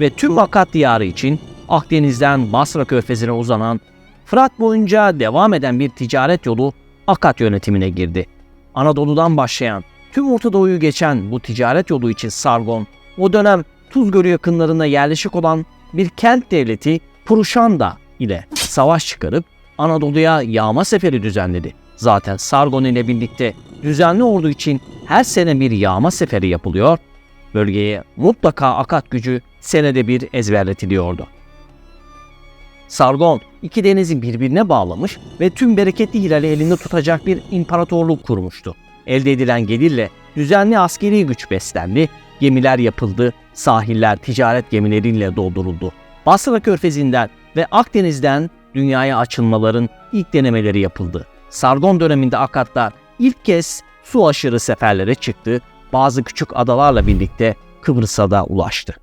ve tüm Akat diyarı için Akdeniz'den Basra körfezine uzanan Fırat boyunca devam eden bir ticaret yolu Akat yönetimine girdi. Anadolu'dan başlayan tüm Orta Doğu'yu geçen bu ticaret yolu için Sargon, o dönem Tuz Gölü yakınlarında yerleşik olan bir kent devleti Puruşanda ile savaş çıkarıp Anadolu'ya yağma seferi düzenledi. Zaten Sargon ile birlikte düzenli ordu için her sene bir yağma seferi yapılıyor, bölgeye mutlaka akat gücü senede bir ezberletiliyordu. Sargon iki denizi birbirine bağlamış ve tüm bereketli hilali elinde tutacak bir imparatorluk kurmuştu. Elde edilen gelirle düzenli askeri güç beslendi, gemiler yapıldı, sahiller ticaret gemileriyle dolduruldu. Basra Körfezi'nden ve Akdeniz'den dünyaya açılmaların ilk denemeleri yapıldı. Sargon döneminde Akatlar ilk kez su aşırı seferlere çıktı, bazı küçük adalarla birlikte Kıbrıs'a da ulaştı.